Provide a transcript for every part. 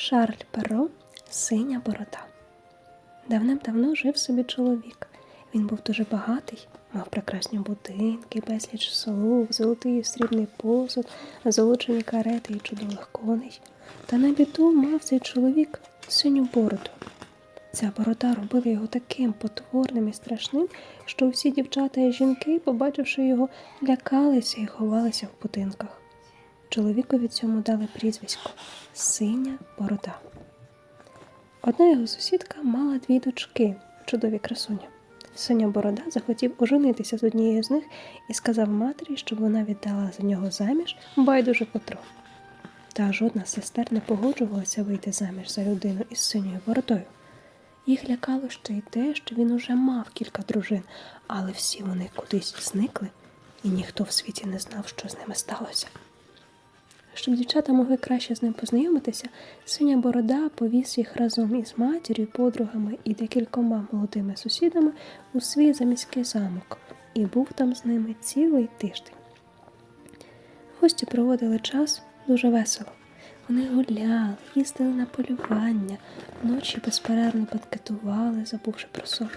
Шарль Перо Синя борода. Давним-давно жив собі чоловік. Він був дуже багатий, мав прекрасні будинки, безліч слуг, золотий і срібний посуд, золочені карети і чудових коней. Та на біду мав цей чоловік синю бороду. Ця борода робила його таким потворним і страшним, що всі дівчата і жінки, побачивши його, лякалися і ховалися в будинках. Чоловікові цьому дали прізвисько Синя борода. Одна його сусідка мала дві дочки, чудові красуні. Синя борода захотів оженитися з однією з них і сказав матері, щоб вона віддала за нього заміж байдуже Петру. Та жодна з сестер не погоджувалася вийти заміж за людину із синьою бородою. Їх лякало ще й те, що він уже мав кілька дружин, але всі вони кудись зникли, і ніхто в світі не знав, що з ними сталося. Щоб дівчата могли краще з ним познайомитися, синя борода повіз їх разом із матір'ю, подругами і декількома молодими сусідами у свій заміський замок і був там з ними цілий тиждень. Гості проводили час дуже весело. Вони гуляли, їздили на полювання, вночі безперервно банкетували, забувши про сон.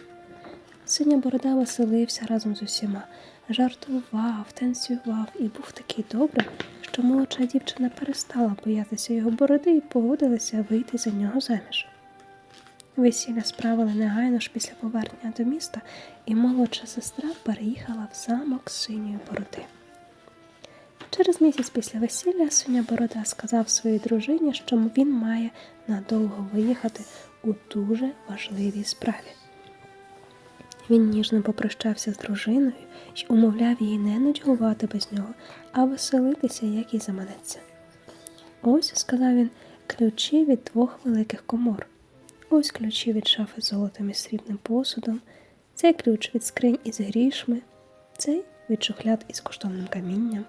Синя борода веселився разом з усіма, жартував, танцював і був такий добрий, що молодша дівчина перестала боятися його бороди і погодилася вийти за нього заміж. Весілля справили негайно ж після повернення до міста, і молодша сестра переїхала в замок синьої бороди. Через місяць після весілля синя борода сказав своїй дружині, що він має надовго виїхати у дуже важливій справі. Він ніжно попрощався з дружиною й умовляв її не нудьгувати без нього, а веселитися, як їй заманеться. Ось, сказав він, ключі від двох великих комор. Ось ключі від шафи з золотим і срібним посудом, цей ключ від скринь із грішми, цей від шухляд із коштовним камінням.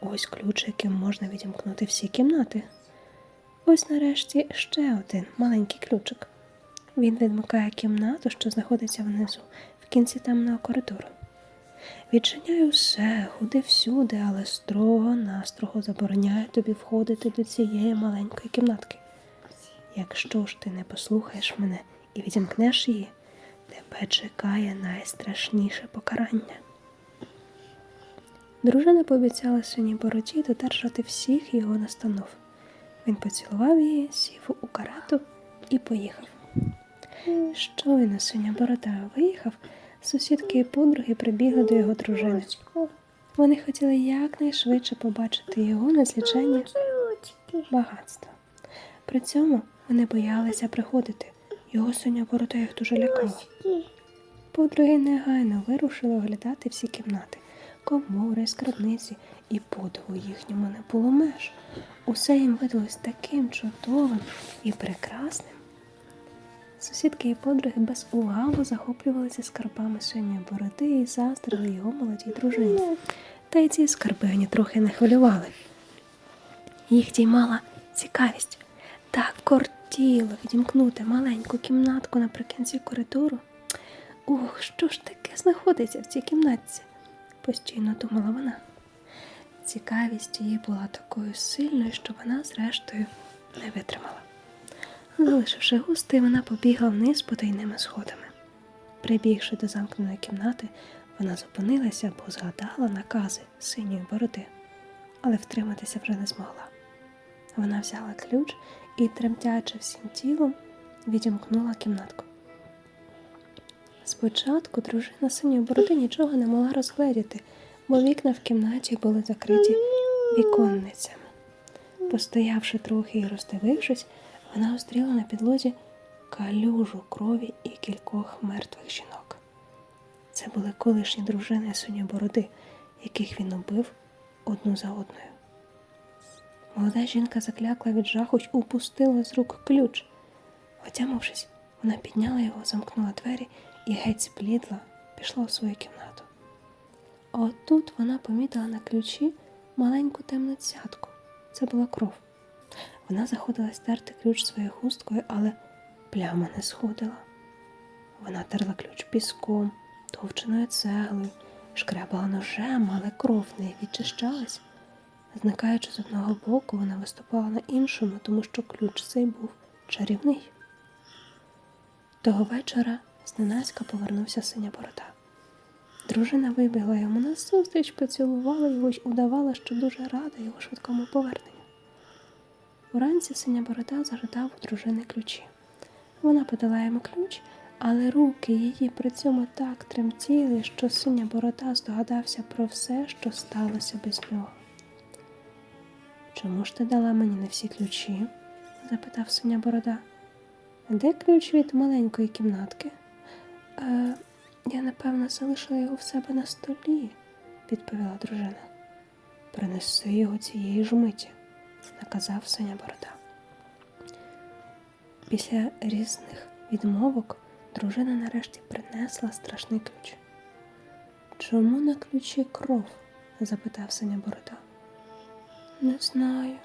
Ось ключ, яким можна відімкнути всі кімнати. Ось нарешті ще один маленький ключик. Він відмикає кімнату, що знаходиться внизу, в кінці темного коридору. Відчиняю все, ходи всюди, але строго настрого забороняю тобі входити до цієї маленької кімнатки. Якщо ж ти не послухаєш мене і відімкнеш її, тебе чекає найстрашніше покарання. Дружина пообіцяла синій бороді додержати всіх його настанов. Він поцілував її, сів у карету і поїхав. Щойно синя борода виїхав, сусідки і подруги прибігли до його дружини. Вони хотіли якнайшвидше побачити його незлічення багатства. При цьому вони боялися приходити. Його синя борода їх дуже лякала. Подруги негайно вирушили оглядати всі кімнати, комори, скарбниці, і подиву їхньому не було меж. Усе їм видалось таким чудовим і прекрасним. Сусідки і подруги без угаву захоплювалися скарбами синьої бороди і заздрили його молодій дружині. Та й ці скарби ані трохи не хвилювали. Їх діймала цікавість. Так кортіло відімкнути маленьку кімнатку наприкінці коридору. Ох, що ж таке знаходиться в цій кімнатці? постійно думала вона. Цікавість її була такою сильною, що вона, зрештою, не витримала. Залишивши густи, вона побігла вниз потайними сходами. Прибігши до замкненої кімнати, вона зупинилася, бо згадала накази синьої бороди, але втриматися вже не змогла. Вона взяла ключ і, тремтячи всім тілом, відімкнула кімнатку. Спочатку дружина синьої бороди нічого не могла розгледіти, бо вікна в кімнаті були закриті віконницями. Постоявши трохи і роздивившись, вона устріла на підлозі калюжу крові і кількох мертвих жінок. Це були колишні дружини синьої бороди, яких він убив одну за одною. Молода жінка заклякла від жаху й упустила з рук ключ. Отямившись, вона підняла його, замкнула двері і геть зблідла, пішла у свою кімнату. А от вона помітила на ключі маленьку темну цятку. Це була кров. Вона заходила стерти ключ своєю хусткою, але пляма не сходила. Вона терла ключ піском, товченою цеглою, шкрябала ножем, але кров не відчищалась. Зникаючи з одного боку, вона виступала на іншому, тому що ключ цей був чарівний. Того вечора зненацька повернувся синя борода. Дружина вибігла йому назустріч, поцілувала його й удавала, що дуже рада його швидкому поверненню. Уранці синя борода зажадав у дружини ключі. Вона подала йому ключ, але руки її при цьому так тремтіли, що синя борода здогадався про все, що сталося без нього. Чому ж ти дала мені не всі ключі? запитав синя борода. Де ключ від маленької кімнатки? Е, я, напевно, залишила його в себе на столі, відповіла дружина. Принеси його цієї ж миті, наказав синя борода. Після різних відмовок дружина нарешті принесла страшний ключ. Чому на ключі кров? запитав синя борода. Не знаю,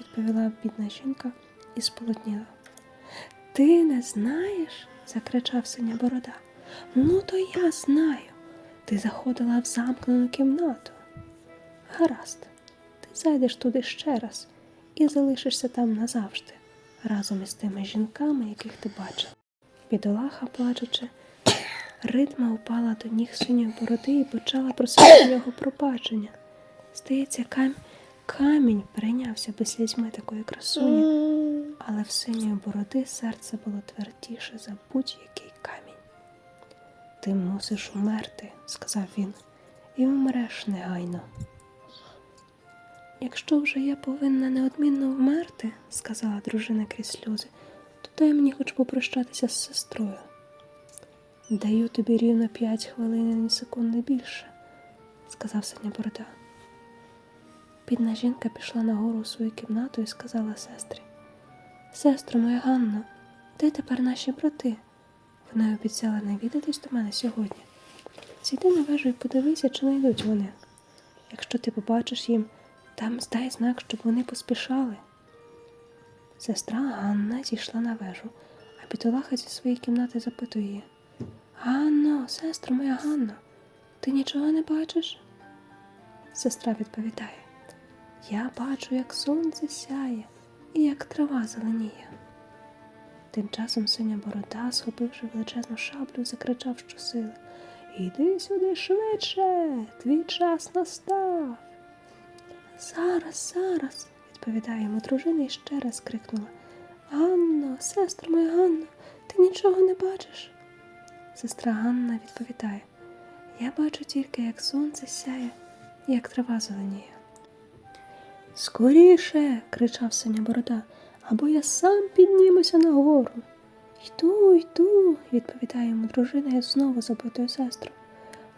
відповіла бідна жінка і сполотніла. Ти не знаєш? закричав синя борода. Ну, то я знаю. Ти заходила в замкнену кімнату. Гаразд, ти зайдеш туди ще раз і залишишся там назавжди, разом із тими жінками, яких ти бачив. Бідолаха, плачучи, ритма упала до ніг синьої бороди і почала просити його пробачення. Здається, кам... камінь перейнявся би слізьми такої красуні, але в синьої бороди серце було твердіше за будь-який камінь. Ти мусиш умерти, сказав він, і вмреш негайно. Якщо вже я повинна неодмінно вмерти, сказала дружина крізь сльози, то дай мені хоч попрощатися з сестрою. Даю тобі рівно п'ять хвилин і секунди більше, сказав синя борода. Бідна жінка пішла нагору у свою кімнату і сказала сестрі: Сестро моя Ганно, де тепер наші брати? Вони обіцяли навідатись до мене сьогодні. Зійди на вежу і подивися, чи не вони. Якщо ти побачиш їм, там здай знак, щоб вони поспішали. Сестра Ганна зійшла на вежу, а бідолаха зі своєї кімнати запитує. Ганно, сестро моя Ганно, ти нічого не бачиш? Сестра відповідає: Я бачу, як сонце сяє і як трава зеленіє. Тим часом синя борода, схопивши величезну шаблю, закричав щосили. Іди сюди швидше, твій час настав. Зараз, зараз, відповідає йому дружина і ще раз крикнула. Ганно, сестра моя Ганно, ти нічого не бачиш? Сестра Ганна відповідає Я бачу тільки, як сонце сяє, як трава зеленіє. Скоріше, кричав синя борода, або я сам піднімуся нагору. Йду, йду, відповідає йому дружина і знову запитує сестру.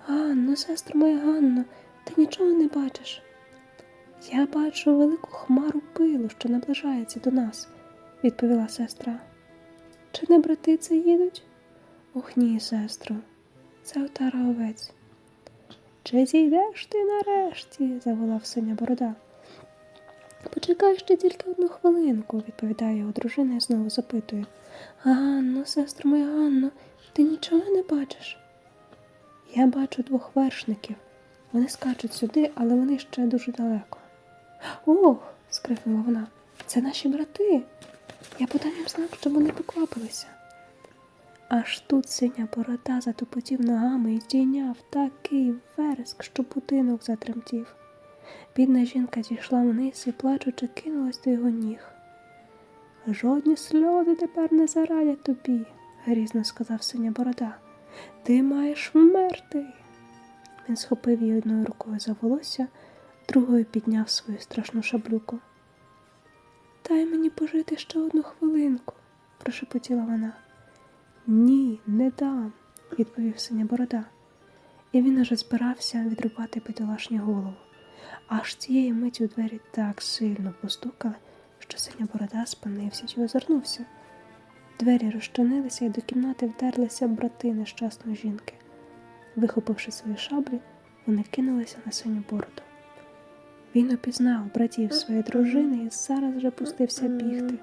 Ганно, сестро моя Ганно, ти нічого не бачиш. Я бачу велику хмару пилу, що наближається до нас, відповіла сестра. Чи не брати це їдуть? Ох ні, сестро, це отара овець. Чи зійдеш ти нарешті? заволав синя борода. Почекай ще тільки одну хвилинку, відповідає його дружина і знову запитує. Ганно, сестро моя Ганно, ти нічого не бачиш? Я бачу двох вершників. Вони скачуть сюди, але вони ще дуже далеко. Ох, скрикнула вона, це наші брати. Я подам їм знак, щоб вони поквапилися. Аж тут синя борода затупотів ногами і здійняв такий вереск, що будинок затремтів. Бідна жінка зійшла вниз і, плачучи, кинулась до його ніг. Жодні сльози тепер не зарадять тобі, грізно сказав синя борода. Ти маєш вмерти. Він схопив її одною рукою за волосся, другою підняв свою страшну шаблюку. Дай мені пожити ще одну хвилинку, прошепотіла вона. Ні, не дам, відповів синя борода. І він уже збирався відрубати бідолашню голову. Аж цієї миті у двері так сильно постукали, що синя борода спинився й озирнувся. Двері розчинилися і до кімнати вдерлися брати нещасної жінки. Вихопивши свої шаблі, вони кинулися на синю бороду. Він опізнав братів своєї дружини і зараз же пустився бігти.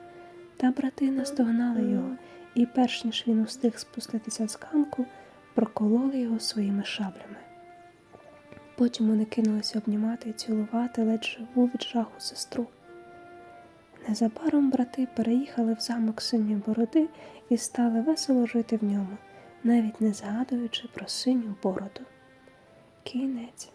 Та брати наздогнали його, і перш ніж він устиг спуститися з ганку, прокололи його своїми шаблями. Потім вони кинулися обнімати і цілувати ледь живу від жаху сестру. Незабаром брати переїхали в замок синьої бороди і стали весело жити в ньому, навіть не згадуючи про синю бороду. Кінець.